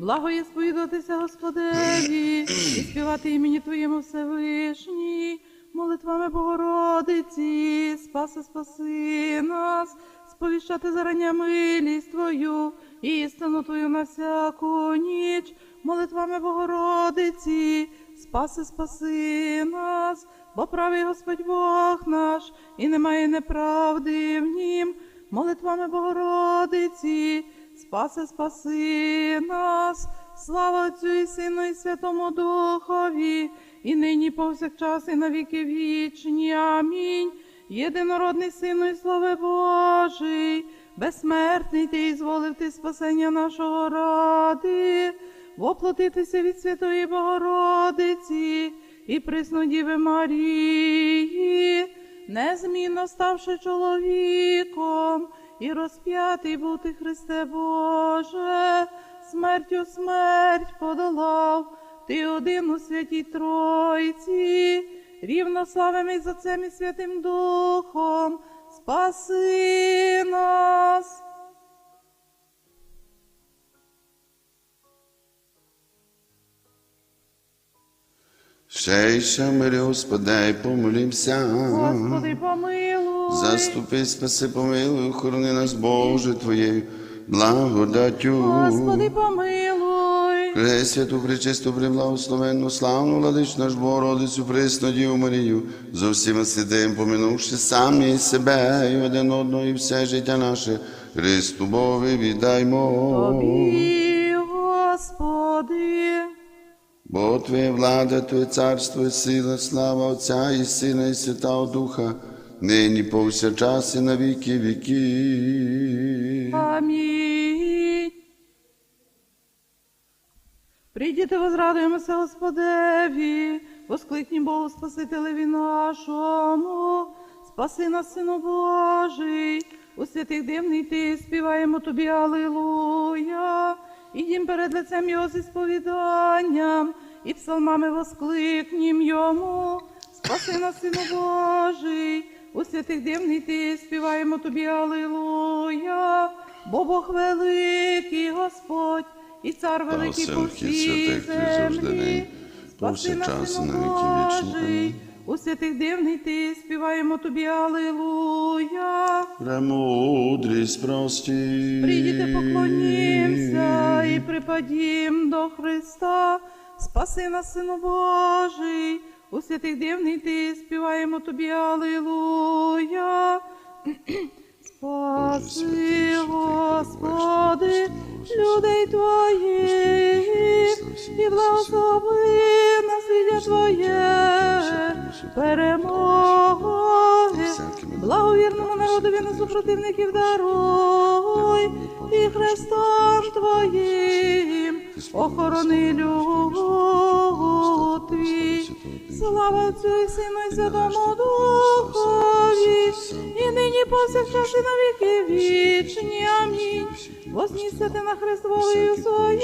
Благо є сповідатися Господеві і співати імені Твоєму Всевишній, молитвами Богородиці, спаси, спаси нас, сповіщати зарання милість Твою, істину Твою на всяку ніч, молитвами Богородиці, спаси, спаси нас, бо правий Господь Бог наш, і немає неправди в нім, молитвами Богородиці, спаси, спаси нас, слава Отцю і Сину, і Святому Духові, і нині повсякчас, і на віки вічні. Амінь. Єдинородний Сину і Слави Божий, безсмертний ти і зволив ти спасення нашого ради, воплотитися від Святої Богородиці і приснодіви Марії, незмінно ставши чоловіком, і розп'ятий бути Христе Боже, смертю смерть подолав, ти один у святій Тройці, рівнославим із Отцем і Святим Духом, спаси нас. Ще й ще мирі, Господи, помолімся. Господи, помилуй. Заступи, спаси, помилуй, охорони нас, Боже, Твоєю благодаттю. Господи, помилуй. Пресвяту, пречисту, преблагословенну, славну владич наш Богородицю, присну Діву Марію, зо всіма святим, поминувши самі себе і один одного, і все життя наше, Христу Бові віддаймо. Тобі, Господи. Бо Твоє влада, Твоє царство, і сила, слава Отця і Сина, і Святого Духа, нині повсякчас і на віки віків. Амінь. Прийдіте, возрадуємося Господеві, воскликні Богу Спасителеві нашому, спаси нас, Сину Божий, у святих дивний ти співаємо тобі, Алилуя. Ідім перед лицем Його зі сповіданням, і псалмами воскликнім йому, спаси нас, Сину Божий, у святих дивний ти співаємо тобі, Алилуя, бо Бог великий Господь, і цар великий по всій землі. Спаси нас. Божий, у святих дивний ти співаємо тобі, Алилуя. Премудрість прості. Прийдіте, поклонімся і припадім до Христа. Спаси нас, Сину Божий, у святих дивний ти співаємо тобі, Алилуя. Спаси, Господи, людей Твоїх, і благослови наслідя Твоє, перемоги, благовірному народові на супротивників даруй, і Христом Твоїм охорони люд. Слава Отцю і Сину і Святому Духові, і нині повсякчас і на віки вічні. Амінь. Вознісся ти на хрест волею своєю.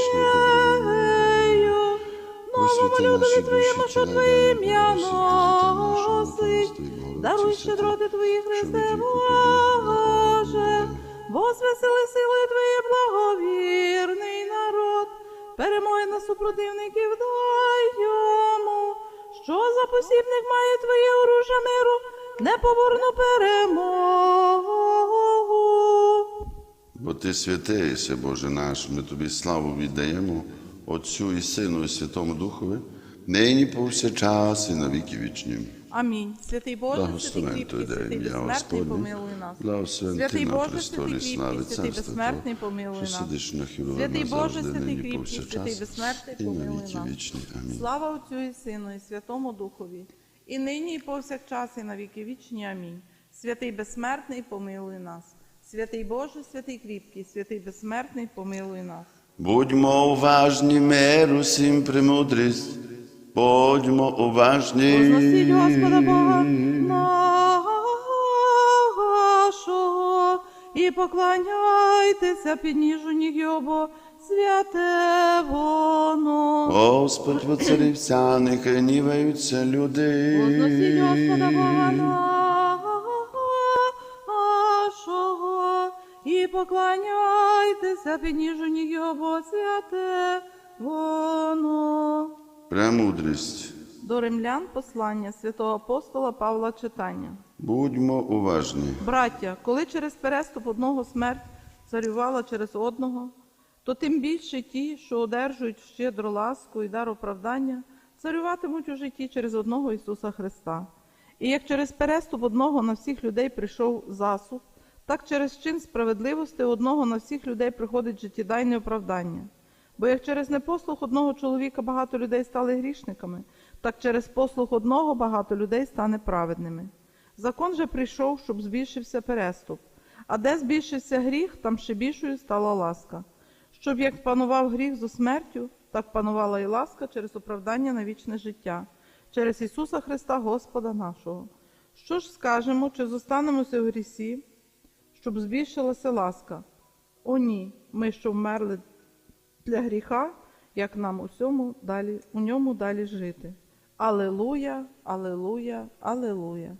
Новому людові твоєму, що твоє ім'я носить. Даруй щедроти твої, Христе Боже, возвесели силою Твоє благовірний народ, перемоги на супротивників за посібник має Твоє оружя миру, непоборну перемогу. Бо ти святий, єси, Боже наш, ми тобі славу віддаємо, Отцю і Сину, і Святому Духові, нині повсякчас і на віки вічні. Амінь. Святий Боже, святий кріпкий, святий безсмертний, помилуй нас. Святий ти Боже, святий кріпкий, святий безсмертний, помилуй нас. Святий Боже, святий кріпкий, святий безсмертний, помилуй нас. Слава Отцю і Сину, і Святому Духові, і нині, і повсякчас, і на віки вічні. Амінь. Святий безсмертний, помилуй нас. Святий Боже, святий кріпкий, святий безсмертний, помилуй нас. Будьмо уважні, мир усім премудрість, будьмо уважні. Возносіть Господа Бога нашого і поклоняйтеся під ніжу ніг Його, святе воно. Господь воцарився, нехай гніваються люди. Возносіть Господа Бога нашого і поклоняйтеся під ніжу ніг Його, святе Премудрість. До римлян послання святого апостола Павла читання. Будьмо уважні. Браття, коли через переступ одного смерть царювала через одного, то тим більше ті, що одержують щедро ласку і дар оправдання, царюватимуть у житті через одного Ісуса Христа. І як через переступ одного на всіх людей прийшов засуд, так через чин справедливості одного на всіх людей приходить життєдайне оправдання. Бо як через непослух одного чоловіка багато людей стали грішниками, так через послух одного багато людей стане праведними. Закон же прийшов, щоб збільшився переступ. А де збільшився гріх, там ще більшою стала ласка. Щоб як панував гріх зо смертю, так панувала і ласка через оправдання на вічне життя, через Ісуса Христа Господа нашого. Що ж скажемо, чи зостанемося в грісі, щоб збільшилася ласка? О ні, ми що вмерли для гріха, як нам усьому далі, у ньому далі жити. Алелуя, алелуя, алелуя.